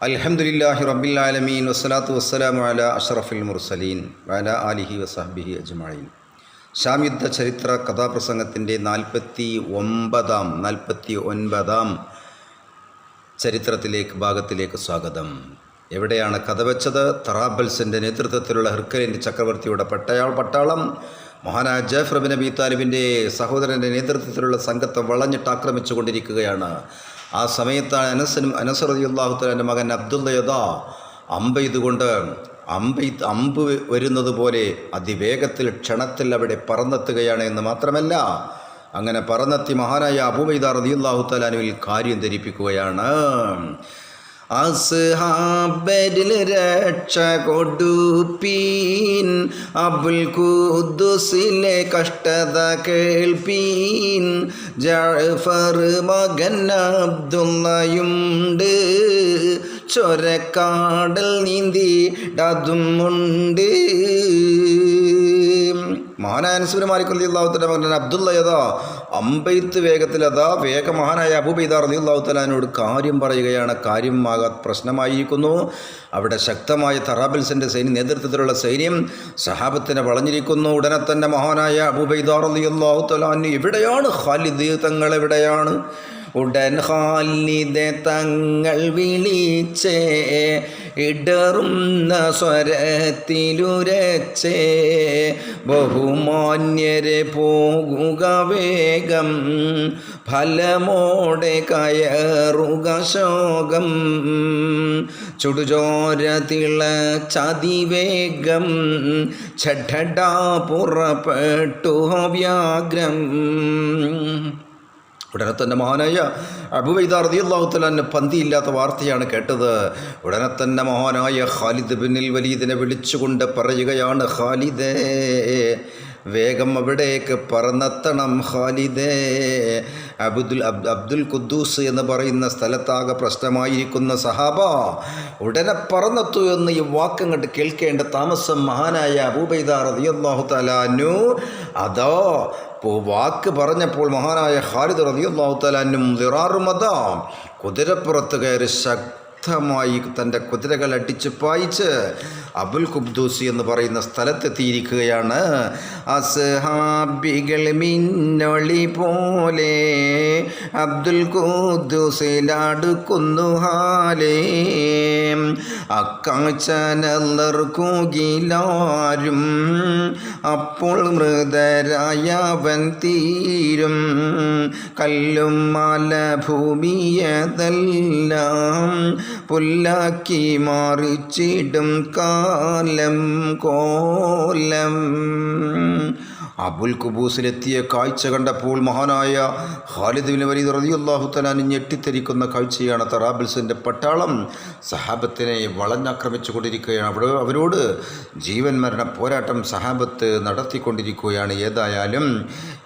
അൽഹംദുലില്ലാഹി റബ്ബിൽ ആലമീൻ വസ്സലാത്തു വസ്സലാമു അല അഷ്റഫിൽ മുർസലീൻ വല അലിഹി വസഹബിഹി അജ്മഈൻ. ഷാം ചരിത്ര കഥാപ്രസംഗത്തിന്റെ നാൽപ്പത്തി ഒമ്പതാം നാൽപ്പത്തി ഒൻപതാം ചരിത്രത്തിലേക്ക് ഭാഗത്തിലേക്ക് സ്വാഗതം. എവിടെയാണ് കഥ വെച്ചത്? തറാബൽസിന്റെ നേതൃത്വത്തിലുള്ള ഹിർക്കലിന്റെ ചക്രവർത്തിയുടെ പട്ടയാൾ പട്ടാളം മഹാനായ ജാഫർ ബിൻ അബി താലിബിന്റെ സഹോദരന്റെ നേതൃത്വത്തിലുള്ള സംഘത്തെ വളഞ്ഞിട്ട് ആക്രമിച്ചു കൊണ്ടിരിക്കുകയാണ് ആ സമയത്താണ് അനസനും അനസർ അള്ളാഹുത്തലാന്റെ മകൻ അബ്ദുള്ളയത അമ്പ ഇതുകൊണ്ട് അമ്പ അമ്പ് വരുന്നത് പോലെ അതിവേഗത്തിൽ ക്ഷണത്തിൽ അവിടെ പറന്നെത്തുകയാണ് എന്ന് മാത്രമല്ല അങ്ങനെ പറന്നെത്തി മഹാനായ അബൂബൈദ റളിയല്ലാഹു തലാനുവിൽ കാര്യം ധരിപ്പിക്കുകയാണ്. അസ്ഹാബരിൽ രക്ഷ കൊടുപ്പീൻ. അബുൽ കുദ്ദുസിലെ കഷ്ടത കേൾപ്പീൻ. ജഫർ മകൻ അബ്ദുള്ളയുണ്ട് ചൊരക്കാടൽ നീന്തി ഉണ്ട്. മഹാനാനസുര മാലിക് അലി അള്ളാഹുത്തല മകൻ അബ്ദുള്ള യഥാ അമ്പെയ്ത്ത് വേഗത്തിൽ അതാ വേഗ മഹാനായ അബൂബൈദ അലി അള്ളാഹുത്തലാനോട് കാര്യം പറയുകയാണ്. കാര്യം ആകാത്ത പ്രശ്നമായിരിക്കുന്നു. അവിടെ ശക്തമായ തറാബിൽസിന്റെ സൈന്യ നേതൃത്വത്തിലുള്ള സൈന്യം സഹാബത്തിനെ വളഞ്ഞിരിക്കുന്നു. ഉടനെ തന്നെ മഹാനായ അബൂബൈദ അലി അള്ളാഹുത്തലാൻ എവിടെയാണ് ഖാലിദ് തങ്ങൾ എവിടെയാണ്? ഉടൻ ഹാലിതെ തങ്ങൾ വിളിച്ചേ ഇടറുന്ന സ്വരത്തിലുരച്ചേ. ബഹുമാന്യരെ പോകുക വേഗം ഫലമോടെ കയറുക ശോകം. ചുടുചോര തിളച്ചതിവേഗം ഛഡാ പുറപ്പെട്ടു വ്യാഗ്രം ഉടനെ തന്നെ മഹാനായ അബുബൈദ റതിയുള്ളാഹുത്തലാന് പന്തിയില്ലാത്ത വാർത്തയാണ് കേട്ടത്. ഉടനെ തന്നെ മഹാനായ ഖാലിദ് ബിന്നിൽ വലീദിനെ വിളിച്ചുകൊണ്ട് പറയുകയാണ് ഖാലിദേ വേഗം അവിടേക്ക് പറന്നെത്തണം ഖാലിദേ. അബുദുൽ അബ് അബ്ദുൽ ഖുദ്ദൂസ് എന്ന് പറയുന്ന സ്ഥലത്താകെ പ്രശ്നമായിരിക്കുന്ന സഹാബ ഉടനെ പറന്നെത്തു എന്ന് ഈ വാക്കം കണ്ട് കേൾക്കേണ്ട താമസം മഹാനായ അബൂബൈദ റതിയല്ലാഹു തലാനു അതോ വാക്ക് പറഞ്ഞപ്പോൾ മഹാനായ ഖാലിദ് റതിയല്ലാഹു തലാനും ദിറാറുമത കുതിരപ്പുറത്ത് കയറി ശക്തമായി തന്റെ കുതിരകൾ അടിച്ച് പായിച്ച് അബുൽ കുബ്ദൂസി എന്ന് പറയുന്ന സ്ഥലത്തെത്തിയിരിക്കുകയാണ്. അസ്ഹാബികൾ മിന്നൊളി പോലെ അബ്ദുൽ ഖുദ്ദൂസിലടുക്കുന്നു ഹാലേ. അക്കാച്ചനല്ലർക്കുകിലാരും അപ്പോൾ മൃതരായവൻ തീരും. കല്ലും മലഭൂമിയതെല്ലാം പുല്ലാക്കി മാറിച്ചിടും കാലം കോലം അബുൽ കുബൂസിലെത്തിയ കാഴ്ച കണ്ടപ്പോൾ മഹാനായ ഖാലിദ് ബിൻ വലീദ് റളിയല്ലാഹു തലാൻ ഞെട്ടിത്തെരിക്കുന്ന കാഴ്ചയാണ് തറാബിൽസിന്റെ പട്ടാളം. സഹാബത്തിനെ വളഞ്ഞാക്രമിച്ചു കൊണ്ടിരിക്കുകയാണ് അവിടെ അവരോട് ജീവൻ മരണ പോരാട്ടം സഹാബത്ത് നടത്തിക്കൊണ്ടിരിക്കുകയാണ്. ഏതായാലും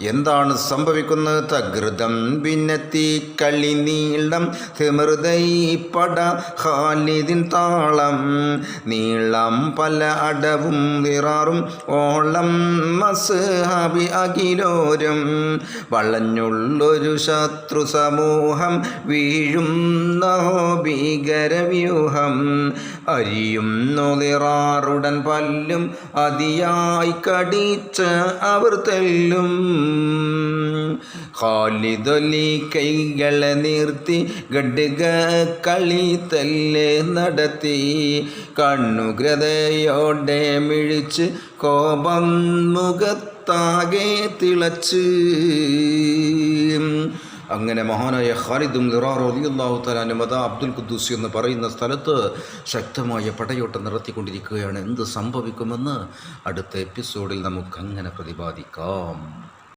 എന്താണ് സംഭവിക്കുന്നത്? തകൃതം ഭിന്നത്തി കളി നീളം തിമൃതൈ പട ഖാലിദിൻ താളം നീളം പല അടവും നിറാറും ഓളം മസ് ഹാബി അഖിലോരും. വളഞ്ഞുള്ളൊരു ശത്രു സമൂഹം വീഴും ഭീകരവ്യൂഹം അരിയും നിറാറുടൻ പല്ലും അതിയായി കടിച്ച് അവർ തെല്ലും. ഖാലിദൊലി കൈകളെ നിർത്തി ഗഡ്ഗ കളി തല്ല് നടത്തി. കണ്ണുഗ്രതയോടെ മിഴിച്ച് കോപം മുഖത്താകെ തിളച്ച്. അങ്ങനെ മഹാനായ ഖാലിദും ലിറാറോദിയുള്ളാഹു തലാന്റെ മത അബ്ദുൽ ഖുദ്ദൂസി എന്ന് പറയുന്ന സ്ഥലത്ത് ശക്തമായ പടയോട്ടം നടത്തിക്കൊണ്ടിരിക്കുകയാണ്. എന്ത് സംഭവിക്കുമെന്ന് അടുത്ത എപ്പിസോഡിൽ നമുക്കങ്ങനെ പ്രതിപാദിക്കാം.